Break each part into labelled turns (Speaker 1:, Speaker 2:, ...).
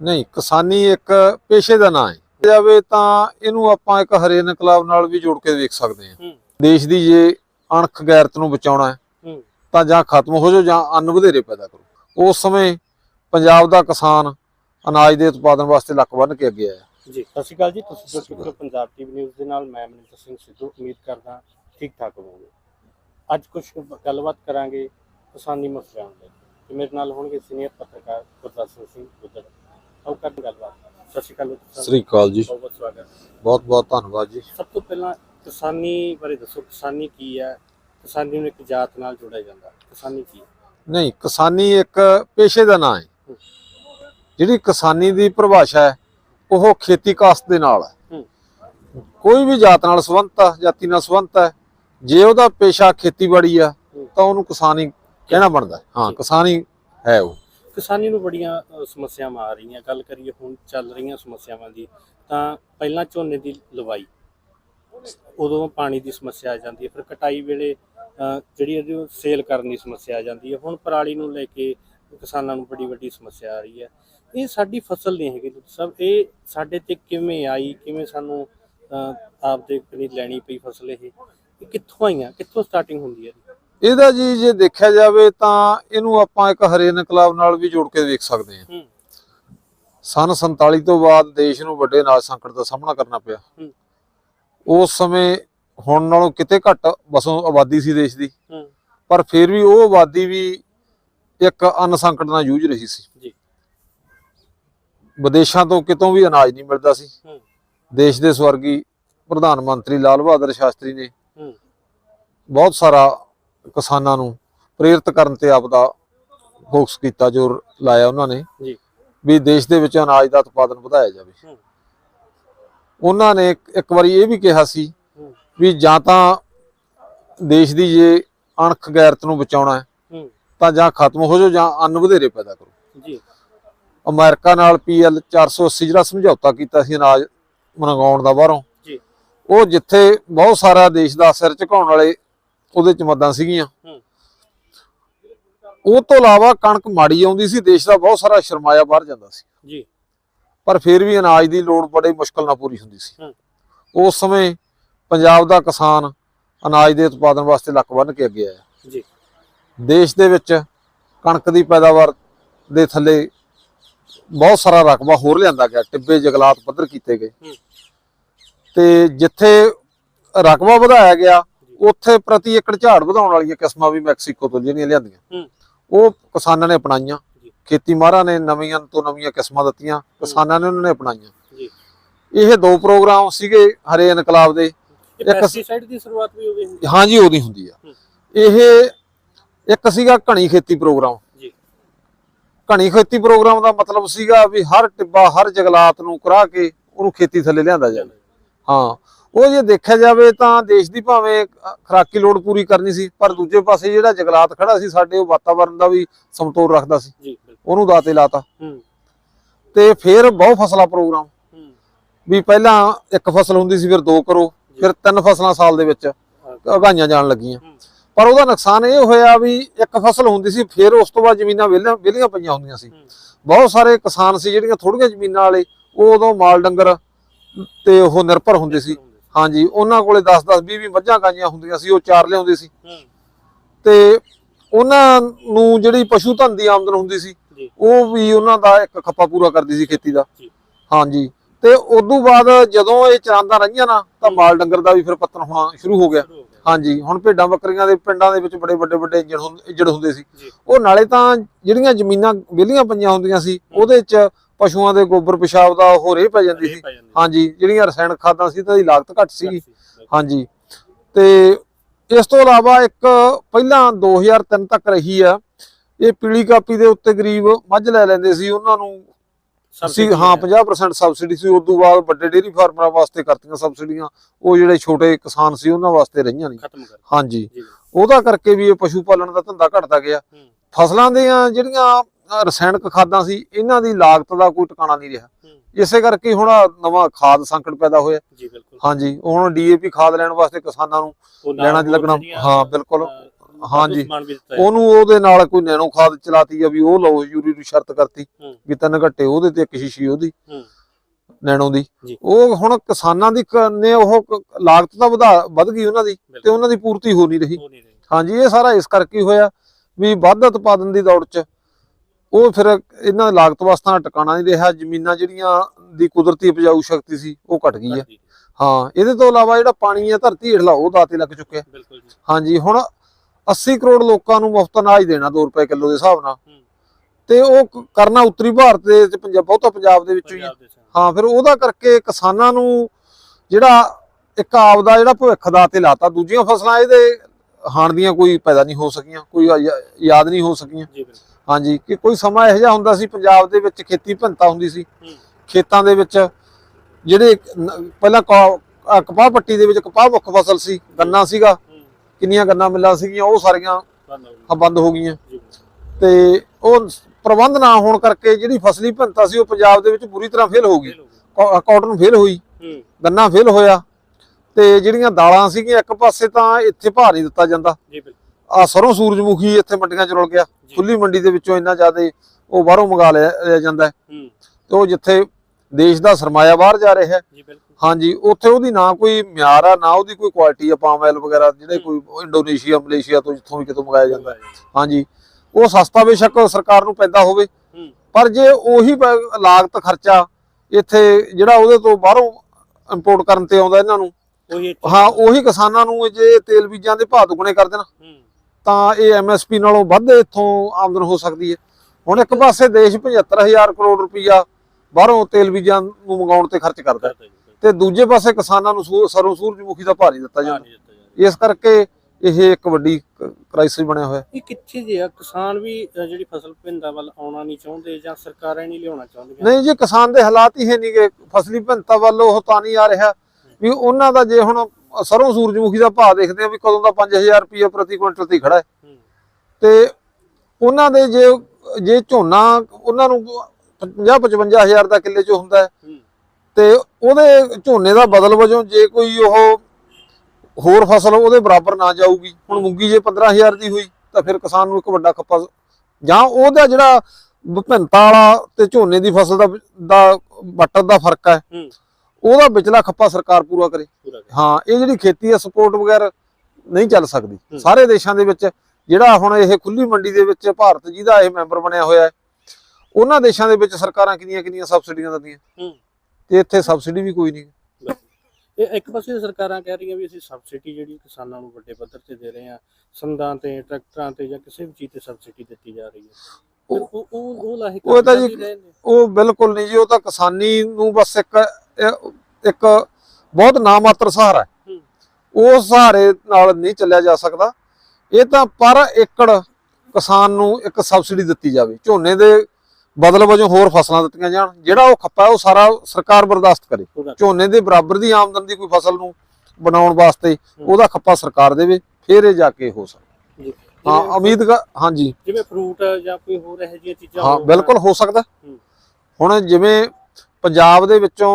Speaker 1: ਨਹੀਂ ਕਿਸਾਨੀ ਇੱਕ ਪੇਸ਼ੇ ਦਾ ਨਾਂ ਹੈ। ਜਾਵੇ ਤਾਂ ਇਹਨੂੰ ਆਪਾਂ ਇੱਕ ਹਰੇ ਇਨਕਲਾਬ ਨਾਲ ਵੀ ਜੋੜ ਕੇ ਵੇਖ ਸਕਦੇ ਹਾਂ। ਦੇਸ਼ ਦੀ ਜੇ ਅਣਖ ਗੈਰਤ ਨੂੰ ਬਚਾਉਣਾ ਹੈ ਤਾਂ ਜਾਂ ਖਤਮ ਹੋ ਜਾਓ ਜਾਂ ਅੰਨ ਵਧੇਰੇ ਪੈਦਾ ਕਰੋ। ਉਸ ਸਮੇਂ ਪੰਜਾਬ ਦਾ ਕਿਸਾਨ ਅਨਾਜ ਦੇ ਉਤਪਾਦਨ ਵਾਸਤੇ ਲੱਕ ਬੰਨ ਕੇ ਅੱਗੇ ਆਇਆ।
Speaker 2: ਜੀ ਸਤਿ ਸ਼੍ਰੀ ਅਕਾਲ ਜੀ। ਤੁਸੀਂ ਜੁੜ ਚੁੱਕੇ ਹੋ ਪੰਜਾਬ ਟੀਵੀ ਨਿਊਜ਼ ਦੇ ਨਾਲ। ਮੈਂ ਮਨਿੰਦਰ ਸਿੰਘ ਸਿੱਧੂ ਉਮੀਦ ਕਰਦਾ ਠੀਕ ਠਾਕ ਹੋਵੋਗੇ। ਅੱਜ ਕੁਝ ਗੱਲਬਾਤ ਕਰਾਂਗੇ ਕਿਸਾਨੀ ਮਸਲਿਆਂ ਤੇ ਤੇ ਮੇਰੇ ਨਾਲ ਹੋਣਗੇ ਸੀਨੀਅਰ ਪੱਤਰਕਾਰ ਗੁਰਦਾਸਪੁਰ ਸਿੰਘ ਗੁੱਜਰ। ਗੱਲਬਾਤ। ਸਤਿ ਸ਼੍ਰੀ ਅਕਾਲ ਜੀ
Speaker 1: ਸ੍ਰੀ ਅਕਾਲ ਜੀ।
Speaker 2: ਬਹੁਤ ਬਹੁਤ ਸਵਾਗਤ।
Speaker 1: ਬਹੁਤ ਬਹੁਤ ਧੰਨਵਾਦ ਜੀ।
Speaker 2: ਸਭ ਤੋਂ ਪਹਿਲਾਂ ਕਿਸਾਨੀ ਬਾਰੇ ਦੱਸੋ ਕਿਸਾਨੀ ਕੀ ਹੈ? ਕਿਸਾਨੀ ਨੂੰ ਇੱਕ ਜਾਤ ਨਾਲ ਜੋੜਿਆ ਜਾਂਦਾ। ਕਿਸਾਨੀ ਕੀ ਹੈ?
Speaker 1: ਨਹੀਂ ਕਿਸਾਨੀ ਇੱਕ ਪੇਸ਼ੇ ਦਾ ਨਾਂ ਹੈ। ਜਿਹੜੀ ਕਿਸਾਨੀ ਦੀ ਪਰਿਭਾਸ਼ਾ ਹੈ ਉਹ ਖੇਤੀ ਕਾਸ਼ਤ ਦੇ ਨਾਲ ਹੈ। ਕੋਈ ਵੀ ਜਾਤ ਨਾਲ ਸੰਬੰਧਤ ਹੈ ਜਾਤੀ ਨਾਲ ਸੰਬੰਧਤ ਹੈ ਜੇ ਉਹਦਾ ਪੇਸ਼ਾ ਖੇਤੀਬਾੜੀ ਆ। ਤਾਂ ਉਹਨੂੰ ਕਿਸਾਨੀ ਕਹਿਣਾ ਬਣਦਾ ਹੈ। ਕਿਸਾਨੀ ਹੈ ਉਹ।
Speaker 2: ਕਿਸਾਨੀ ਨੂੰ ਬੜੀਆਂ ਅ, ਸਮੱਸਿਆਵਾਂ ਆ ਰਹੀਆਂ। ਗੱਲ ਕਰੀਏ ਹੁਣ ਚੱਲ ਰਹੀਆਂ ਸਮੱਸਿਆਵਾਂ ਦੀ ਤਾਂ ਪਹਿਲਾਂ ਝੋਨੇ ਦੀ ਲਵਾਈ ਉਦੋਂ ਪਾਣੀ ਦੀ ਸਮੱਸਿਆ ਆ ਜਾਂਦੀ ਹੈ। ਫਿਰ ਕਟਾਈ ਵੇਲੇ ਅ, ਜਿਹੜੀ ਉਹਦੀ ਸੇਲ ਕਰਨ ਦੀ ਸਮੱਸਿਆ ਆ ਜਾਂਦੀ ਹੈ। ਹੁਣ ਪਰਾਲੀ ਨੂੰ ਲੈ ਕੇ ਕਿਸਾਨਾਂ ਨੂੰ ਬੜੀ ਵੱਡੀ ਸਮੱਸਿਆ ਆ ਰਹੀ ਹੈ। ਇਹ ਸਾਡੀ ਫਸਲ ਨਹੀਂ ਹੈਗੀ। ਸਭ ਇਹ ਸਾਡੇ ਤੇ ਕਿਵੇਂ ਆਈ ਕਿਵੇਂ ਸਾਨੂੰ ਅ, ਆਪਦੇ ਕਨੀ ਲੈਣੀ ਪਈ ਫਸਲ ਇਹ? ਇਹ ਕਿੱਥੋਂ ਆਈਆਂ? ਕਿੱਥੋਂ ਸਟਾਰਟਿੰਗ ਹੁੰਦੀ ਹੈ ਇਹਦੀ?
Speaker 1: ਇਹਦਾ ਜੀ ਜੇ ਦੇਖਿਆ ਜਾਵੇ ਤਾਂ ਇਹਨੂੰ ਆਪਾਂ ਇੱਕ ਹਰੇ ਇਨਕਲਾਬ ਨਾਲ ਵੀ ਜੋੜ ਕੇ ਵੇਖ ਸਕਦੇ ਹਾਂ। ਸਨ 47 ਤੋਂ ਬਾਅਦ ਦੇਸ਼ ਨੂੰ ਵੱਡੇ ਨਾਜ ਸੰਕਟ ਦਾ ਸਾਹਮਣਾ ਕਰਨਾ ਪਿਆ। ਉਸ ਸਮੇਂ ਹੁਣ ਨਾਲੋਂ ਕਿਤੇ ਘੱਟ ਵਸੋਂ ਆਬਾਦੀ ਸੀ ਦੇਸ਼ ਦੀ। ਪਰ ਫਿਰ ਵੀ ਉਹ ਆਬਾਦੀ ਵੀ ਇੱਕ ਅੰਨ ਸੰਕਟ ਨਾਲ ਜੂਝ ਰਹੀ ਸੀ।
Speaker 2: ਜੀ।
Speaker 1: ਵਿਦੇਸ਼ਾਂ ਤੋਂ ਕਿਤੋਂ ਵੀ ਅਨਾਜ ਨਹੀਂ ਮਿਲਦਾ ਸੀ। ਦੇਸ਼ ਦੇ ਸਵਰਗੀ ਪ੍ਰਧਾਨ ਮੰਤਰੀ ਲਾਲ ਬਹਾਦਰ ਸ਼ਾਸਤਰੀ ਨੇ ਬਹੁਤ ਸਾਰਾ ਕਿਸਾਨਾਂ ਨੂੰ ਪ੍ਰੇਰਿਤ ਕਰਨ ਤੇ ਆਪਦਾ ਫੋਕਸ ਕੀਤਾ ਜੋ ਲਾਇਆ ਉਹਨਾਂ ਨੇ
Speaker 2: ਜੀ।
Speaker 1: ਵੀ ਦੇਸ਼ ਦੇ ਵਿੱਚ ਅਨਾਜ ਦਾ ਉਤਪਾਦਨ ਵਧਾਇਆ ਜਾਵੇ। ਉਹਨਾਂ ਨੇ ਇੱਕ- ਵਾਰੀ ਇਹ ਵੀ ਕਿਹਾ ਸੀ ਵੀ ਜਾਂ ਤਾਂ ਦੇਸ਼ ਦੀ ਜੇ ਅਣਖ ਗੈਰਤ ਨੂੰ ਬਚਾਉਣਾ ਹੂੰ ਤਾਂ ਜਾਂ ਖਤਮ ਹੋ ਜਾਓ ਜਾਂ ਅੰਨ ਵਧੇਰੇ ਪੈਦਾ ਕਰੋ।
Speaker 2: ਜੀ।
Speaker 1: ਅਮਰੀਕਾ ਨਾਲ ਪੀਐਲ 480 ਜਿਹੜਾ ਸਮਝੌਤਾ ਕੀਤਾ ਸੀ ਅਨਾਜ ਮੰਗਾਉਣ ਦਾ ਬਾਹਰੋਂ
Speaker 2: ਜੀ।
Speaker 1: ਉਹ ਜਿੱਥੇ ਬਹੁਤ ਸਾਰਾ ਦੇਸ਼ ਦਾ ਸਿਰ ਝੁਕਾਉਣ ਵਾਲੇ ਉਹਦੇ ਚ ਮੱਦਾਂ ਸੀਗੀਆਂ। ਉਹ ਤੋਂ ਇਲਾਵਾ ਕਣਕ ਮਾੜੀ ਆਉਂਦੀ ਸੀ ਦੇਸ਼ ਦਾ ਬਹੁਤ ਸਾਰਾ ਸ਼ਰਮਾਇਆ ਬਾਹਰ ਜਾਂਦਾ ਸੀ।
Speaker 2: ਜੀ।
Speaker 1: ਪਰ ਫਿਰ ਵੀ ਅਨਾਜ ਦੀ ਲੋੜ ਬੜੇ ਮੁਸ਼ਕਲ ਨਾਲ ਪੂਰੀ ਹੁੰਦੀ ਸੀ। ਉਸ ਸਮੇਂ ਪੰਜਾਬ ਦਾ ਕਿਸਾਨ ਅਨਾਜ ਦੇ ਉਤਪਾਦਨ ਵਾਸਤੇ ਲੱਕ ਬੰਨ ਕੇ ਅੱਗੇ ਆਇਆ।
Speaker 2: ਜੀ।
Speaker 1: ਦੇਸ਼ ਦੇ ਵਿੱਚ ਕਣਕ ਦੀ ਪੈਦਾਵਾਰ ਦੇ ਥੱਲੇ ਬਹੁਤ ਸਾਰਾ ਰਕਬਾ ਹੋਰ ਲਿਆਂਦਾ ਗਿਆ। ਟਿੱਬੇ ਜੰਗਲਾਤ ਪੱਧਰ ਕੀਤੇ ਗਏ। ਤੇ ਜਿੱਥੇ ਰਕਬਾ ਵਧਾਇਆ ਗਿਆ ਉੱਥੇ ਪ੍ਰਤੀ ਏਕੜ ਝਾੜ ਵਧਾਉਣ ਵਾਲੀਆਂ ਕਿਸਮਾਂ ਵੀ ਮੈਕਸੀਕੋ ਤੋਂ ਜਿਹੜੀਆਂ ਲਿਆਂਦੀਆਂ। ਉਹ ਕਿਸਾਨਾਂ ਨੇ ਅਪਣਾਈਆਂ। ਖੇਤੀ ਮਾਹਰਾਂ ਨੇ ਨਵੀਆਂ ਤੋਂ ਨਵੀਆਂ ਕਿਸਮਾਂ ਦਿੱਤੀਆਂ ਕਿਸਾਨਾਂ ਨੇ ਉਹਨਾਂ ਨੇ ਅਪਣਾਈਆਂ।
Speaker 2: ਜੀ।
Speaker 1: ਇਹ ਦੋ ਪ੍ਰੋਗਰਾਮ ਸੀਗੇ ਹਰੇ ਇਨਕਲਾਬ ਦੇ।
Speaker 2: ਪੈਸਟੀਸਾਈਡ ਦੀ ਸ਼ੁਰੂਆਤ ਵੀ ਹੋ। ਗਈ ਹੁੰਦੀ
Speaker 1: ਹਾਂਜੀ ਉਹਦੀ ਹੁੰਦੀ ਆ। ਇਹ ਇੱਕ ਸੀਗਾ ਘਣੀ ਖੇਤੀ ਪ੍ਰੋਗਰਾਮ।
Speaker 2: ਜੀ।
Speaker 1: ਘਣੀ ਖੇਤੀ ਪ੍ਰੋਗਰਾਮ ਦਾ ਮਤਲਬ ਸੀਗਾ ਵੀ ਹਰ ਟਿੱਬਾ ਹਰ ਜੰਗਲਾਤ ਨੂੰ ਕਰਾ ਕੇ ਉਹਨੂੰ ਖੇਤੀ ਥੱਲੇ ਲਿਆਂਦਾ ਜਾਵੇ। ਹਾਂ ਉਹ ਜੇ ਦੇਖਿਆ ਜਾਵੇ ਤਾਂ ਦੇਸ਼ ਦੀ ਭਾਵੇਂ ਖੁਰਾਕੀ ਲੋੜ ਪੂਰੀ ਕਰਨੀ ਸੀ ਪਰ ਦੂਜੇ ਪਾਸੇ ਜਿਹੜਾ ਜੰਗਲਾਤ ਖੜਾ ਸੀ ਸਾਡੇ ਉਹ ਵਾਤਾਵਰਣ ਦਾ ਵੀ ਸਮਤੋਲ ਰੱਖਦਾ ਸੀ। ਉਹਨੂੰ ਦਾਤੇ ਲਾਤਾ। ਤੇ ਫਿਰ ਬਹੁ ਫਸਲਾ ਪ੍ਰੋਗਰਾਮ। ਵੀ ਪਹਿਲਾਂ ਇੱਕ ਫਸਲ ਹੁੰਦੀ ਸੀ ਫਿਰ ਦੋ ਕਰੋ ਫਿਰ ਤਿੰਨ ਫਸਲਾਂ ਸਾਲ ਦੇ ਵਿੱਚ ਉਗਾਈਆਂ ਜਾਣ ਲੱਗੀਆਂ। ਪਰ ਉਹਦਾ ਨੁਕਸਾਨ ਇਹ ਹੋਇਆ ਵੀ ਇੱਕ ਫਸਲ ਹੁੰਦੀ ਸੀ ਫਿਰ ਉਸ ਤੋਂ ਬਾਅਦ ਜ਼ਮੀਨਾਂ ਵਿਹਲੀਆਂ ਵਿਹਲੀਆਂ ਪਈਆਂ ਹੁੰਦੀਆਂ ਸੀ। ਬਹੁਤ ਸਾਰੇ ਕਿਸਾਨ ਸੀ ਜਿਹੜੀਆਂ ਥੋੜੀਆਂ ਜ਼ਮੀਨਾਂ ਵਾਲੇ ਉਹ ਉਦੋਂ ਮਾਲ ਡੰਗਰ ਤੇ ਉਹ ਨਿਰਭਰ ਹੁੰਦੇ ਸੀ। ਹਾਂਜੀ ਉਹਨਾਂ ਕੋਲੇ 10 10 20 20 ਮੱਝਾਂ ਗਾਈਆਂ ਹੁੰਦੀਆਂ ਸੀ ਉਹ ਚਾਰ ਲਿਆਉਂਦੇ ਸੀ। ਤੇ ਉਹਨਾਂ ਨੂੰ ਜਿਹੜੀ ਪਸ਼ੂ ਧਨ ਦੀ ਆਮਦਨ ਹੁੰਦੀ ਸੀ ਉਹ ਵੀ ਉਹਨਾਂ ਦਾ ਇੱਕ ਖੱਪਾ ਪੂਰਾ ਕਰਦੀ ਸੀ ਖੇਤੀ ਦਾ। ਹਾਂਜੀ। ਤੇ ਉਦੋਂ ਬਾਅਦ ਜਦੋਂ ਇਹ ਚਰਾਂਦਾ ਰਹੀਆਂ ਨਾ ਤਾਂ ਮਾਲ ਡੰਗਰ ਦਾ ਵੀ ਫਿਰ ਪਤਨ ਹੋਣਾ ਸ਼ੁਰੂ ਹੋ ਗਿਆ। ਹਾਂਜੀ ਹੁਣ ਭੇਡਾਂ ਬੱਕਰੀਆਂ ਦੇ ਪਿੰਡਾਂ ਦੇ ਵਿੱਚ ਬੜੇ ਵੱਡੇ ਵੱਡੇ ਇੱਜੜ ਹੁੰਦੇ ਸੀ। ਉਹ ਨਾਲੇ ਤਾਂ ਜਿਹੜੀਆਂ ਜ਼ਮੀਨਾਂ ਵਿਹਲੀਆਂ ਪਈਆਂ ਹੁੰਦੀਆਂ ਸੀ ਉਹਦੇ 'ਚ ਪਸ਼ੂਆਂ ਦੇ ਗੋਬਰ ਪਿਸ਼ਾਬ ਦਾ ਉਹ ਰੇਹ ਪੈ ਜਾਂਦੀ ਸੀ। ਹਾਂਜੀ ਜਿਹੜੀਆਂ ਰਸਾਇਣਕ ਖਾਦਾਂ ਸੀ ਤਾਂ ਦੀ ਲਾਗਤ ਘੱਟ
Speaker 2: ਸੀ।
Speaker 1: ਹਾਂਜੀ। ਤੇ ਇਸ ਤੋਂ ਇਲਾਵਾ ਇੱਕ ਪਹਿਲਾਂ 2003 ਤੱਕ ਰਹੀ ਆ ਇਹ ਪੀਲੀ ਕਾਪੀ ਦੇ ਉੱਤੇ ਗਰੀਬ ਮੱਝ ਲੈ ਲੈਂਦੇ ਸੀ ਉਹਨਾਂ ਨੂੰ ਸੀ ਹਾਂ 50% ਸਬਸਿਡੀ ਸੀ ਉਦੋਂ ਬਾਅਦ ਵੱਡੇ ਡੇਅਰੀ ਫਾਰਮਰਾਂ ਵਾਸਤੇ ਕਰਤੀਆਂ ਸਬਸਿਡੀਆਂ ਉਹ ਜਿਹੜੇ ਛੋਟੇ ਕਿਸਾਨ ਸੀ ਉਹਨਾਂ ਵਾਸਤੇ ਰਹੀਆਂ ਨਹੀਂ ਹਾਂਜੀ। ਉਹਦਾ ਕਰਕੇ ਵੀ ਇਹ ਪਸ਼ੂ ਪਾਲਣ ਦਾ ਧੰਦਾ ਘਟਦਾ ਗਿਆ। ਫਸਲਾਂ ਦੀਆਂ ਜਿਹੜੀਆਂ ਰਸਾਇਣਕ ਖਾਦਾਂ ਸੀ ਇਹਨਾਂ ਦੀ ਲਾਗਤ ਦਾ ਕੋਈ ਟਿਕਾਣਾ ਨਹੀਂ ਰਿਹਾ। ਇਸੇ ਕਰਕੇ ਹੁਣ ਨਵਾਂ ਖਾਦ ਸੰਕਟ ਪੈਦਾ ਹੋਇਆ।
Speaker 2: ਜੀ ਬਿਲਕੁਲ।
Speaker 1: ਹਾਂਜੀ ਹੁਣ ਡੀਏਪੀ ਖਾਦ ਲੈਣ ਵਾਸਤੇ ਕਿਸਾਨਾਂ ਨੂੰ ਲੈਣਾ ਚ
Speaker 2: ਹੋਰ
Speaker 1: ਲੱਗਣਾ। ਹਾਂ ਬਿਲਕੁਲ। ਹਾਂਜੀ। ਉਹਨੂੰ ਉਹਦੇ ਨਾਲ ਕੋਈ ਨੈਨੋ ਖਾਦ ਚਲਾਤੀ ਆ ਵੀ ਉਹ ਲਓ ਯੂਰੀ ਨੂੰ ਸ਼ਰਤ ਕਰਤੀ। ਵੀ ਤਿੰਨ ਘੱਟੇ ਉਹਦੇ ਤੇ ਇੱਕ ਸ਼ੀਸ਼ੀ ਉਹਦੀ ਨੈਣੋ ਦੀ।
Speaker 2: ਜੀ।
Speaker 1: ਉਹ ਹੁਣ ਕਿਸਾਨਾਂ ਦੀ ਨੇ ਉਹ ਲਾਗਤ ਤਾਂ ਵਧਾ ਵੱਧ ਗਈ ਉਹਨਾਂ ਦੀ ਤੇ ਉਹਨਾਂ ਦੀ ਪੂਰਤੀ ਹੋ ਨਹੀਂ ਰਹੀ। ਹਾਂਜੀ ਇਹ ਸਾਰਾ ਇਸ ਕਰਕੇ ਹੋਇਆ ਵੀ ਵੱਧ ਉਤਪਾਦਨ ਦੀ ਦੌੜ 'ਚ ਉਹ ਫਿਰ ਇਹਨਾਂ ਦੀ ਲਾਗਤ ਵਸਤਾਂ ਟਿਕਾਣਾ ਨਹੀਂ ਰਿਹਾ ਜ਼ਮੀਨਾਂ ਜਿਹੜੀਆਂ ਦੀ ਕੁਦਰਤੀ ਉਪਜਾਊ ਸ਼ਕਤੀ ਸੀ ਉਹ ਘਟ ਗਈ ਹੈ। ਹਾਂ ਇਹਦੇ ਤੋਂ ਇਲਾਵਾ ਜਿਹੜਾ ਪਾਣੀ ਹੈ ਧਰਤੀ ਹੇਠਲਾ ਉਹ ਦਾਤੇ ਲੱਗ ਚੁੱਕਿਆ
Speaker 2: ਬਿਲਕੁਲ ਜੀ।
Speaker 1: ਹਾਂਜੀ ਹੁਣ 80 ਕਰੋੜ ਲੋਕਾਂ ਨੂੰ ਮੁਫਤ ਅਨਾਜ ਦੇਣਾ 2 ਰੁਪਏ ਕਿਲੋ ਦੇ ਹਿਸਾਬ ਨਾਲ। ਤੇ ਉਹ ਕਰਨਾ ਉੱਤਰੀ ਭਾਰਤ ਦੇ ਤੇ ਪੰਜਾਬ ਬਹੁਤਾ ਪੰਜਾਬ ਦੇ ਵਿੱਚੋਂ ਹੀ ਹੈ।
Speaker 2: ਦੇ
Speaker 1: ਫਿਰ ਉਹਦਾ ਕਰਕੇ ਕਿਸਾਨਾਂ ਨੂੰ ਜਿਹੜਾ ਇੱਕ ਆਪਦਾ ਜਿਹੜਾ ਭਵਿੱਖ ਦਾ ਤੇ ਲਾਤਾ ਦੂਜੀਆਂ ਫਸਲਾਂ ਇਹਦੇ ਹਾਣ ਦੀਆਂ ਕੋਈ ਪੈਦਾ ਨਹੀਂ ਹੋ ਸਕੀਆਂ ਕੋਈ ਯਾਦ ਨਹੀਂ ਹੋ ਸਕੀਆਂ।
Speaker 2: ਜੀ ਬਿਲਕੁਲ।
Speaker 1: ਹਾਂਜੀ ਕਿ ਕੋਈ ਸਮਾਂ ਇਹੋ ਜਿਹਾ ਹੁੰਦਾ ਸੀ ਪੰਜਾਬ ਦੇ ਵਿੱਚ ਖੇਤੀ ਭੰਤਾ ਹੁੰਦੀ ਸੀ।
Speaker 2: ਹੂੰ।
Speaker 1: ਖੇਤਾਂ ਦੇ ਵਿੱਚ ਜਿਹੜੇ ਪਹਿਲਾਂ ਕਪਾਹ ਪੱਟੀ ਦੇ ਵਿੱਚ ਕਪਾਹ ਮੁੱਖ ਫਸਲ ਸੀ ਗੰਨਾ ਸੀਗਾ।
Speaker 2: ਹੂੰ।
Speaker 1: ਕਿੰਨੀਆਂ ਗੰਨਾ ਮਿੱਲਾਂ ਸੀਗੀਆਂ ਉਹ ਸਾਰੀਆਂ
Speaker 2: ਬੰਦ ਹੋ
Speaker 1: ਹੋ ਗਈਆਂ। ਤੇ ਉਹ ਪ੍ਰਬੰਧ ਨਾ ਹੋਣ ਕਰਕੇ ਜਿਹੜੀ ਫਸਲੀ ਭੰਤਾ ਸੀ ਉਹ ਪੰਜਾਬ ਦੇ ਵਿੱਚ ਬੁਰੀ ਤਰ੍ਹਾਂ ਫੇਲ ਹੋ ਗਈ।
Speaker 2: ਹੋ
Speaker 1: ਕਾਟਨ ਫੇਲ ਹੋਈ।
Speaker 2: ਹੂੰ।
Speaker 1: ਗੰਨਾ ਫੇਲ ਹੋਇਆ। ਤੇ ਜਿਹੜੀਆਂ ਦਾਲਾਂ ਸੀਗੀਆਂ ਇੱਕ ਪਾਸੇ ਤਾਂ ਇੱਥੇ ਭਾਅ ਨਹੀਂ ਦਿੱਤਾ ਜਾਂਦਾ।
Speaker 2: ਜੀ ਬਿਲਕੁਲ।
Speaker 1: ਆ ਸਰੋਂ ਸੂਰਜਮੁਖੀ ਇੱਥੇ ਮੰਡੀਆਂ ਚ ਰੁਲ ਗਿਆ। ਖੁੱਲੀ ਮੰਡੀ ਦੇ ਵਿੱਚੋਂ ਇੰਨਾ ਜ਼ਿਆਦਾ ਉਹ ਬਾਹਰੋਂ ਮੰਗਾ ਲਿਆ ਜਾਂਦਾ ਤੇ ਉਹ ਜਿੱਥੇ ਦੇਸ਼ ਦਾ ਸਰਮਾਇਆ ਬਾਹਰ ਜਾ ਰਿਹਾ ਹੈ।
Speaker 2: ਜੀ ਬਿਲਕੁਲ।
Speaker 1: ਹਾਂਜੀ ਉੱਥੇ ਉਹਦੀ ਨਾ ਕੋਈ ਮਿਆਰ ਆ ਨਾ ਉਹਦੀ ਕੋਈ ਕੁਆਲਿਟੀ ਆ ਪਾਮ ਆਇਲ ਵਗੈਰਾ ਜਿਹੜੇ ਕੋਈ ਇੰਡੋਨੇਸ਼ੀਆ ਮਲੇਸ਼ੀਆ ਤੋਂ ਜਿੱਥੋਂ ਵੀ ਕਿਤੋਂ ਮੰਗਾਇਆ ਜਾਂਦਾ। ਹਾਂਜੀ ਉਹ ਸਸਤਾ ਬੇਸ਼ੱਕ ਸਰਕਾਰ ਨੂੰ ਪੈਂਦਾ ਹੋਵੇ।
Speaker 2: ਹੂੰ।
Speaker 1: ਪਰ ਜੇ ਉਹੀ ਲਾਗਤ ਖਰਚਾ ਇੱਥੇ ਜਿਹੜਾ ਉਹਦੇ ਤੋਂ ਬਾਹਰੋਂ ਇੰਪੋਰਟ ਕਰਨ ਤੇ ਆਉਂਦਾ ਇਹਨਾਂ ਨੂੰ ਹਾਂ ਉਹੀ ਕਿਸਾਨਾਂ ਨੂੰ ਜੇ ਤੇਲ ਬੀਜਾਂ ਦੇ ਭਾਅ ਦੁੱਗਣੇ ਕਰ ਦੇਣ।
Speaker 2: ਹੂੰ।
Speaker 1: ਤਾਂ ਇਹ ਐਮਐਸਪੀ ਨਾਲੋਂ ਵੱਧ ਇੱਥੋਂ ਆਮਦਨ ਹੋ ਸਕਦੀ ਹੈ। ਹੁਣ ਇੱਕ ਪਾਸੇ ਦੇਸ਼ 75000 ਕਰੋੜ ਰੁਪਈਆ ਬਾਹਰੋਂ ਤੇਲ ਬੀਜਾਂ ਨੂੰ ਮੰਗਾਉਣ ਤੇ ਖਰਚ ਕਰਦਾ। ਤੇ ਦੂਜੇ ਪਾਸੇ ਕਿਸਾਨਾਂ ਨੂੰ ਸਰੋਂ ਸੂਰਜਮੁਖੀ ਦਾ ਨਹੀਂ ਦਿੱਤਾ ਜਾਂਦਾ। ਇਸ ਕਰਕੇ ਇਹ ਇੱਕ ਵੱਡੀ ਕ੍ਰਾਈਸਿਸ ਬਣਿਆ ਹੋਇਆ
Speaker 2: ਇਹ ਕਿੱਥੇ ਜੇ ਆ ਕਿਸਾਨ ਵੀ ਜਿਹੜੀ ਫਸਲ ਭਿੰਦਾ ਵੱਲ ਆਉਣਾ ਨਹੀਂ ਚਾਹੁੰਦੇ ਜਾਂ ਸਰਕਾਰਾਂ ਨਹੀਂ ਲਿਆਉਣਾ ਚਾਹੁੰਦੀਆਂ?
Speaker 1: ਨਹੀਂ ਜੀ ਕਿਸਾਨ ਦੇ ਹਾਲਾਤ ਹੀ ਹੈ ਨਹੀਂ ਕਿ ਫਸਲੀ ਭਿੰਨਤਾ ਵੱਲ ਉਹ ਤਾਂ ਨਹੀਂ ਆ ਰਿਹਾ। ਵੀ ਉਹਨਾਂ ਦਾ ਜੇ ਹੁਣ ਸਰੋਂ ਸੂਰਜਮੁਖੀ ਦਾ ਭਾਅ ਦੇਖਦੇ ਆ ਵੀ ਕਦੋਂ ਦਾ 5000 ਰੁਪਏ ਪ੍ਰਤੀ ਕੁਇੰਟਲ ਤੇ ਖੜਾ ਹੈ। ਤੇ ਉਹਨਾਂ ਦੇ ਜੇ ਜੇ ਝੋਨਾ ਉਹਨਾਂ ਨੂੰ 50 55000 ਦਾ ਕਿੱਲੇ ਚ ਹੁੰਦਾ ਹੈ। ਤੇ ਉਹਦੇ ਝੋਨੇ ਦਾ ਬਦਲ ਵਜੋਂ ਜੇ ਕੋਈ ਉਹ ਹੋਰ ਫਸਲ ਉਹਦੇ ਬਰਾਬਰ ਨਾ ਜਾਊਗੀ ਹੁਣ ਮੂੰਗੀ ਜੇ 15000 ਦੀ ਹੋਈ ਤਾਂ ਫਿਰ ਕਿਸਾਨ ਨੂੰ ਇੱਕ ਵੱਡਾ ਖੱਪਾ ਜਾਂ ਉਹਦਾ ਜਿਹੜਾ ਵਿਭਿੰਨਤਾ ਵਾਲਾ ਤੇ ਝੋਨੇ ਦੀ ਫਸਲ ਦਾ ਦਾ ਵੱਟ ਦਾ ਫ਼ਰਕ ਹੂੰ। ਉਹਦਾ ਵਿਚਲਾ ਖੱਪਾ ਸਰਕਾਰ ਪੂਰਾ ਕਰੇ
Speaker 2: ਪੂਰਾ ਕਰ।
Speaker 1: ਹਾਂ ਇਹ ਜਿਹੜੀ ਖੇਤੀ ਹੈ ਸਪੋਰਟ ਵਗੈਰ ਨਹੀਂ ਚੱਲ ਸਕਦੀ। ਸਾਰੇ ਦੇਸ਼ਾਂ ਦੇ ਵਿੱਚ ਜਿਹੜਾ ਹੁਣ ਇਹ ਖੁੱਲੀ ਮੰਡੀ ਦੇ ਵਿੱਚ ਭਾਰਤ ਜਿਹਦਾ ਇਹ ਮੈਂਬਰ ਬਣਿਆ ਹੋਇਆ ਹੈ ਉਹਨਾਂ ਦੇਸ਼ਾਂ ਦੇ ਵਿੱਚ ਸਰਕਾਰਾਂ ਕਿੰਨੀਆਂ ਕਿੰਨੀਆਂ ਸਬਸਿਡੀਆਂ ਦਿੰਦੀਆਂ
Speaker 2: ਹੂੰ
Speaker 1: ਤੇ ਇੱਥੇ ਸਬਸਿਡੀ ਵੀ ਕੋਈ ਨਹੀਂ।
Speaker 2: ਇਹ ਇੱਕ ਪਾਸੇ ਸਰਕਾਰਾਂ ਕਹਿ ਰਹੀਆਂ ਵੀ ਅਸੀਂ ਸਬਸਿਡੀ ਜਿਹੜੀ ਕਿਸਾਨਾਂ ਨੂੰ ਵੱਡੇ ਪੱਧਰ ਤੇ ਦੇ ਰਹੇ ਹਾਂ ਸੰਦਾਂ ਤੇ ਟਰੈਕਟਰਾਂ ਤੇ ਜਾਂ ਕਿਸੇ ਵੀ ਚੀਜ਼ ਤੇ ਸਬਸਿਡੀ ਦਿੱਤੀ ਜਾ ਰਹੀ ਹੈ ਉਹ ਉਹ ਉਹ ਲਾਹੇ
Speaker 1: ਉਹ ਤਾਂ ਜੀ-। ਉਹ ਬਿਲਕੁਲ ਨਹੀਂ ਜੀ ਉਹ ਤਾਂ ਕਿਸਾਨੀ ਨੂੰ ਬਸ ਇੱਕ ਇੱਕ ਬਹੁਤ ਨਾਮਾਤਰ ਸਹਾਰਾ ਹੈ।
Speaker 2: ਹੂੰ।
Speaker 1: ਉਸ ਸਹਾਰੇ ਨਾਲ ਨਹੀਂ ਚੱਲਿਆ ਜਾ ਸਕਦਾ। ਇਹ ਤਾਂ ਪਰ ਏਕੜ ਕਿਸਾਨ ਨੂੰ ਇੱਕ ਸਬਸਿਡੀ ਦਿੱਤੀ ਜਾਵੇ। ਝੋਨੇ ਦੇ ਬਦਲ ਵਜੋਂ ਹੋਰ ਫਸਲਾਂ ਦਿੱਤੀਆਂ ਜਾਣ। ਜਿਹੜਾ ਉਹ ਖੱਪਾ ਉਹ ਸਾਰਾ ਸਰਕਾਰ ਬਰਦਾਸ਼ਤ ਕਰੇ। ਝੋਨੇ ਦੇ ਬਰਾਬਰ ਦੀ ਆਮਦਨ ਦੀ ਕੋਈ ਫਸਲ ਨੂੰ ਬਣਾਉਣ ਵਾਸਤੇ ਉਹਦਾ ਖੱਪਾ ਸਰਕਾਰ ਦੇਵੇ ਫਿਰ ਇਹ ਜਾ ਕੇ ਹੋ ਸਕਦਾ।
Speaker 2: ਜੀ।
Speaker 1: ਹਾਂ ਉਮੀਦ ਹਾਂਜੀ।
Speaker 2: ਜਿਵੇਂ ਫਰੂਟ ਜਾਂ ਕੋਈ ਹੋਰ ਇਹੋ ਜਿਹੀਆਂ ਚੀਜ਼ਾਂ
Speaker 1: ਹਾਂ। ਬਿਲਕੁਲ ਹੋ ਸਕਦਾ। ਹੁਣ ਜਿਵੇਂ ਪੰਜਾਬ ਦੇ ਵਿੱਚੋਂ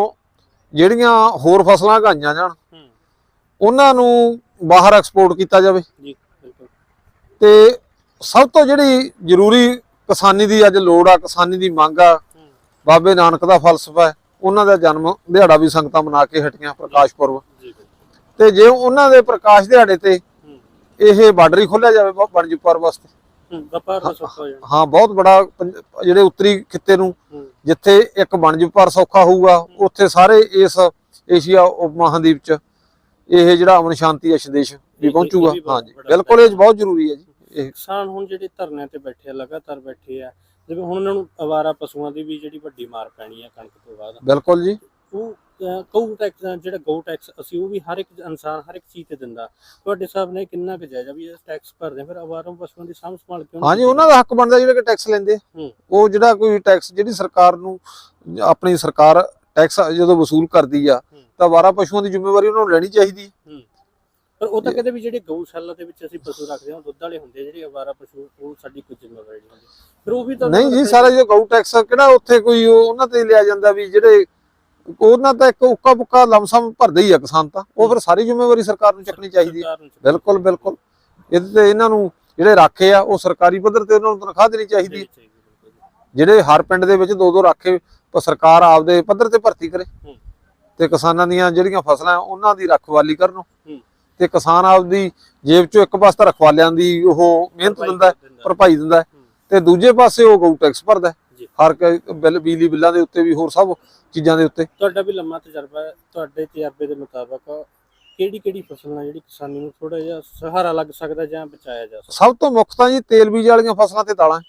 Speaker 1: ਜਿਹੜੀਆਂ ਹੋਰ ਫਸਲਾਂ ਉਗਾਈਆਂ ਜਾਣ ਉਹਨਾਂ ਨੂੰ ਬਾਹਰ ਐਕਸਪੋਰਟ ਕੀਤਾ ਜਾਵੇ।
Speaker 2: ਜੀ ਬਿਲਕੁਲ।
Speaker 1: ਤੇ ਸਭ ਤੋਂ ਜਿਹੜੀ ਜ਼ਰੂਰੀ ਕਿਸਾਨੀ ਦੀ ਅੱਜ ਲੋੜ ਆ ਕਿਸਾਨੀ ਦੀ ਮੰਗ ਆ ਬਾਬੇ ਨਾਨਕ ਦਾ ਫਲਸਫਾ ਹੈ। ਉਹਨਾਂ ਦਾ ਜਨਮ ਦਿਹਾੜਾ ਵੀ ਸੰਗਤਾਂ ਮਨਾ ਕੇ ਹਟੀਆਂ ਪ੍ਰਕਾਸ਼ ਪੁਰਬ। ਤੇ ਜੇ ਉਹਨਾਂ ਦੇ ਪ੍ਰਕਾਸ਼ ਦਿਹਾੜੇ ਤੇ ਇਹ ਬਾਰਡਰ ਹੀ ਖੋਲਿਆ ਜਾਵੇ ਵਣਜੀ ਪਰਬ ਵਾਸਤੇ।
Speaker 2: ਹੂੰ ਵਪਾਰ ਦਾ ਸੌਖਾ ਹੋ ਜਾਣਾ
Speaker 1: ਹਾਂ ਬਹੁਤ ਬੜਾ ਜਿਹੜੇ ਉੱਤਰੀ ਖਿੱਤੇ ਨੂੰ ਜਿੱਥੇ ਇੱਕ ਵਣਜ ਪਰ ਸੌਖਾ ਹੋਊਗਾ ਉੱਥੇ ਸਾਰੇ ਇਸ ਏਸ਼ੀਆ ਉਪ ਮਹਾਦੀਪ ਚ ਇਹ ਜਿਹੜਾ ਅਮਨ ਸ਼ਾਂਤੀ ਅਸ਼ ਦੇਸ਼ ਵੀ ਪਹੁੰਚੂਗਾ।
Speaker 2: ਬਹੁਤ
Speaker 1: ਹਾਂਜੀ ਬਿਲਕੁਲ ਇਹ ਬਹੁਤ ਜ਼ਰੂਰੀ ਹੈ ਜੀ ਇਹ।
Speaker 2: ਕਿਸਾਨ ਹੁਣ ਜਿਹੜੇ ਧਰਨਿਆਂ ਤੇ ਬੈਠੇ ਆ ਲਗਾਤਾਰ ਬੈਠੇ ਆ ਜਿਵੇਂ ਹੁਣ ਉਹਨਾਂ ਨੂੰ ਅਵਾਰਾ ਪਸ਼ੂਆਂ ਦੀ ਵੀ ਜਿਹੜੀ ਵੱਡੀ ਮਾਰ ਪੈਣੀ ਆ ਕਣਕ ਤੋਂ ਬਾਅਦ।
Speaker 1: ਬਿਲਕੁਲ ਜੀ।
Speaker 2: ਉਹ ਗਊ ਟੈਕਸ ਜਿਹੜਾ ਗਊ ਟੈਕਸ ਅਸੀਂ ਉਹ ਵੀ ਹਰ ਇੱਕ ਇਨਸਾਨ ਹਰ ਇੱਕ ਚੀਜ਼ ਤੇ ਦਿੰਦਾ ਤੁਹਾਡੇ ਨਾਲ ਇਹ ਕਿੰਨਾ ਕੁ ਜਾਇਜ਼ ਆ ਵੀ ਟੈਕਸ ਭਰਦੇ ਫਿਰ ਅਵਾਰਾ ਪਸ਼ੂਆਂ ਦੀ ਸਾਂਭ ਸੰਭਾਲ ਕਿਉਂ
Speaker 1: ਹਾਂਜੀ ਉਹਨਾਂ ਦਾ ਹੱਕ ਬਣਦਾ ਜਿਹੜੇ ਕਿ ਟੈਕਸ ਲੈਂਦੇ। ਉਹ ਜਿਹੜਾ ਕੋਈ ਟੈਕਸ ਜਿਹੜੀ ਸਰਕਾਰ ਨੂੰ ਆਪਣੀ ਸਰਕਾਰ ਟੈਕਸ ਜਦੋਂ ਵਸੂਲ ਕਰਦੀ ਆ। ਤਾਂ ਵਾਰਾ ਪਸ਼ੂਆਂ ਦੀ ਜ਼ਿੰਮੇਵਾਰੀ ਉਹਨਾਂ ਨੂੰ ਲੈਣੀ ਚਾਹੀਦੀ।
Speaker 2: ਪਰ ਉਹ ਤਾਂ ਕਹਿੰਦੇ ਵੀ ਜਿਹੜੇ ਗਊਸ਼ਾਲਾ ਦੇ ਵਿੱਚ ਅਸੀਂ ਪਸ਼ੂ ਰੱਖਦੇ ਹਾਂ ਦੁੱਧ ਵਾਲੇ ਹੁੰਦੇ ਜਿਹੜੇ ਅਵਾਰਾ ਪਸ਼ੂ ਉਹ ਸਾਡੀ ਕੋਈ ਜ਼ਿੰਮੇਵਾਰੀ ਨਹੀਂ ਹੁੰਦੀ ਫਿਰ ਉਹ ਵੀ ਤਾਂ
Speaker 1: ਨਹੀਂ ਜੀ ਸਾਰਾ ਜੋ ਗਊ ਟੈਕਸ ਕਿਹੜਾ ਉੱਥੇ ਕੋਈ ਉਹ- ਉਹਨਾਂ ਤੇ ਲਿਆ ਜਾਂਦਾ ਵੀ ਜਿਹੜੇ ਉਹਨਾਂ ਤਾਂ ਇੱਕ ਉੱਕਾ ਪੁੱਕਾ ਲਮਸਮ ਭਰਦੇ ਹੀ ਆ ਕਿਸਾਨ ਤਾਂ ਉਹ ਫਿਰ ਸਾਰੀ ਜ਼ਿੰਮੇਵਾਰੀ ਸਰਕਾਰ ਨੂੰ ਚੱਕਣੀ ਚਾਹੀਦੀ ਹੈ ਬਿਲਕੁਲ ਬਿਲਕੁਲ ਇਹਦੇ ਤੇ ਇਹਨਾਂ ਨੂੰ ਜਿਹੜੇ ਰਾਖੇ ਆ ਉਹ ਸਰਕਾਰੀ ਪੱਧਰ ਤੇ ਉਹਨਾਂ ਨੂੰ ਤਨਖਾਹ ਦੇਣੀ ਚਾਹੀਦੀ ਹੈ। ਜਿਹੜੇ ਹਰ ਪਿੰਡ ਦੇ ਵਿੱਚ ਦੋ ਦੋ ਰਾਖੇ ਸਰਕਾਰ ਆਪਦੇ ਪੱਧਰ ਤੇ ਭਰਤੀ ਕਰੇ। ਤੇ ਕਿਸਾਨਾਂ ਦੀਆਂ ਜਿਹੜੀਆਂ ਫਸਲਾਂ ਉਹਨਾਂ ਦੀ ਰਖਵਾਲੀ ਕਰਨ। ਤੇ ਕਿਸਾਨ ਆਪਦੀ ਜੇਬ ਚੋਂ ਇੱਕ ਪਾਸੇ ਤਾਂ ਰਖਵਾਲਿਆਂ ਦੀ ਉਹ ਮਿਹਨਤ ਦਿੰਦਾ। ਭਰਪਾਈ ਦਿੰਦਾ। ਤੇ ਦੂਜੇ ਪਾਸੇ ਉਹ ਗਊ ਟੈਕਸ ਭਰਦਾ। ਹਰ ਕ- ਬਿੱਲ ਬਿਜਲੀ ਬਿੱਲਾਂ ਦੇ ਉੱਤੇ ਵੀ ਹੋਰ ਸਭ ਚੀਜ਼ਾਂ ਦੇ ਉੱਤੇ
Speaker 2: ਤੁਹਾਡਾ ਵੀ ਲੰਮਾ ਤਜਰਬਾ ਹੈ ਤੁਹਾਡੇ ਤਜਰਬੇ ਦੇ ਮੁਤਾਬਕ ਕਿਹੜੀ ਕਿਹੜੀ ਫਸਲ ਜਿਹੜੀ ਕਿਸਾਨੀ ਨੂੰ ਥੋੜਾ ਜਿਹਾ ਸਹਾਰਾ ਲੱਗ ਸਕਦਾ ਜਾਂ ਬਚਾਇਆ ਜਾ ਸਕਦਾ
Speaker 1: ਸਭ ਤੋਂ ਮੁੱਖ ਤਾਂ ਜੀ ਤੇਲ ਬੀਜ ਵਾਲੀਆਂ ਫਸਲਾਂ ਤੇ ਦਾਲਾਂ।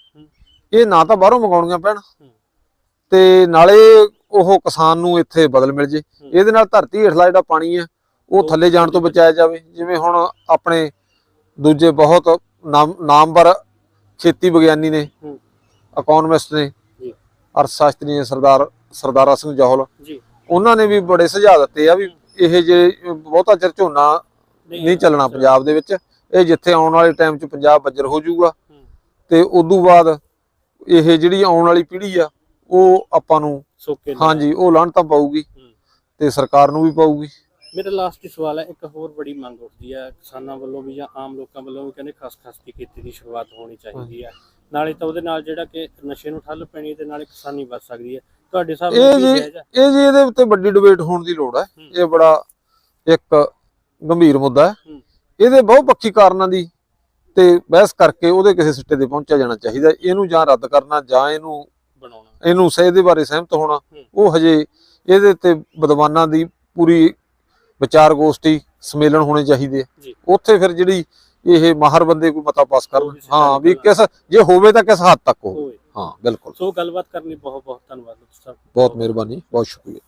Speaker 1: ਇਹ ਨਾ ਤਾਂ ਬਾਹਰੋਂ ਮੰਗਾਉਣੀਆਂ ਪੈਣ। ਤੇ ਨਾਲੇ ਉਹ ਕਿਸਾਨ ਨੂੰ ਇੱਥੇ ਬਦਲ ਮਿਲ ਜੇ। ਇਹਦੇ ਨਾਲ ਧਰਤੀ ਹੇਠਲਾ ਜਿਹੜਾ ਪਾਣੀ ਹੈ ਉਹ ਥੱਲੇ ਜਾਣ ਤੋਂ ਬਚਾਇਆ ਜਾਵੇ ਜਿਵੇਂ ਹੁਣ ਆਪਣੇ ਦੂਜੇ ਬਹੁਤ ਨਾਮ ਨਾਮਵਰ ਖੇਤੀ ਵਿਗਿਆਨੀ ਨੇ। ਇਕਨੋਮਿਸਟ ਨੇ। ਅਰਥ ਸ਼ਾਸਤਰੀ ਨੇ ਸਰਦਾਰ ਸਰਦਾਰਾ ਸਿੰਘ ਜੋਹਲ
Speaker 2: ਜੀ।
Speaker 1: ਉਹਨਾਂ ਨੇ ਵੀ ਬੜੇ ਸੁਝਾਅ ਦਿੱਤੇ ਆ ਵੀ ਇਹ ਜੇ ਬਹੁਤਾ ਚਿਰ ਝੋਨਾ ਨਹੀਂ ਚੱਲਣਾ ਪੰਜਾਬ ਦੇ ਵਿੱਚ ਇਹ ਜਿੱਥੇ ਆਉਣ ਵਾਲੇ ਟਾਈਮ 'ਚ ਪੰਜਾਬ ਬੱਜਰ ਹੋ ਜਾਊਗਾ। ਤੇ ਉਦੋਂ ਬਾਅਦ ਇਹ ਜਿਹੜੀ ਆਉਣ ਵਾਲੀ ਪੀੜ੍ਹੀ ਆ ਉਹ ਆਪਾਂ ਨੂੰ
Speaker 2: ਸੋਕੇ
Speaker 1: ਹਾਂਜੀ ਉਹ ਲਾਹਣ ਤਾਂ ਪਾਊਗੀ। ਤੇ ਸਰਕਾਰ ਨੂੰ ਵੀ ਪਾਊਗੀ।
Speaker 2: ਮੇਰਾ ਲਾਸਟ ਸਵਾਲ ਹੈ ਇੱਕ ਹੋਰ ਬੜੀ ਮੰਗ ਉੱਠਦੀ ਹੈ ਕਿਸਾਨਾਂ ਵੱਲੋਂ ਵੀ ਜਾਂ ਆਮ ਲੋਕਾਂ ਵੱਲੋਂ ਵੀ ਕਹਿੰਦੇ ਖਸਖਸ ਦੀ ਖੇਤੀ ਦੀ ਸ਼ੁਰੂਆਤ ਹੋਣੀ ਚਾਹੀਦੀ ਹੈ। ਨਾਲੇ ਤਾਂ ਉਹਦੇ ਨਾਲ ਜਿਹੜਾ ਕਿ ਨਸ਼ੇ ਨੂੰ ਠੱਲ ਪੈਣੀ ਤੇ ਨਾਲੇ ਕਿਸਾਨੀ ਵੱਧ ਸਕਦੀ ਹੈ। ਤੁਹਾਡੇ ਹਿਸਾਬ
Speaker 1: ਇਹ ਜੀ ਇਹ ਇਹਦੇ ਉੱਤੇ ਵੱਡੀ ਡਿਬੇਟ ਹੋਣ ਦੀ ਲੋੜ ਹੈ। ਇਹ ਬੜਾ ਇੱਕ ਗੰਭੀਰ ਮੁੱਦਾ ਹੈ। ਇਹਦੇ ਬਹੁਪੱਖੀ ਕਾਰਨਾਂ ਦੀ ਤੇ ਬਹਿਸ ਕਰਕੇ ਉਹਦੇ ਕਿਸੇ ਸਿੱਟੇ ਤੇ ਪਹੁੰਚਿਆ ਜਾਣਾ ਚਾਹੀਦਾ। ਇਹਨੂੰ ਜਾਂ ਰੱਦ ਕਰਨਾ ਜਾਂ ਇਹਨੂੰ
Speaker 2: ਬਣਾਉਣਾ।
Speaker 1: ਇਹਨੂੰ ਸਹੀ ਦੇ ਬਾਰੇ ਸਹਿਮਤ ਹੋਣਾ। ਉਹ ਹਜੇ ਇਹਦੇ ਤੇ ਵਿਦਵਾਨਾਂ ਦੀ ਪੂਰੀ ਵਿਚਾਰ ਗੋਸ਼ਟੀ ਸਮੇਲਨ ਹੋਣੇ ਚਾਹੀਦੇ। ਉੱਥੇ ਫਿਰ ਜਿਹੜੀ ਇਹ ਮਾਹਰ ਬੰਦੇ ਕੋਈ ਮਤਾ ਪਾਸ ਕਰਨ। ਹਾਂ ਵੀ ਕਿਸ ਜੇ ਹੋਵੇ ਤਾਂ ਕਿਸ ਹੱਦ ਤੱਕ ਹੋਵੇ। ਹਾਂ ਬਿਲਕੁਲ।
Speaker 2: ਸੋ ਗੱਲਬਾਤ ਕਰਨੀ ਬਹੁਤ ਬਹੁਤ ਧੰਨਵਾਦ ਸਰ
Speaker 1: ਬਹੁਤ ਮਿਹਰਬਾਨੀ ਬਹੁਤ ਸ਼ੁਕਰੀਆ।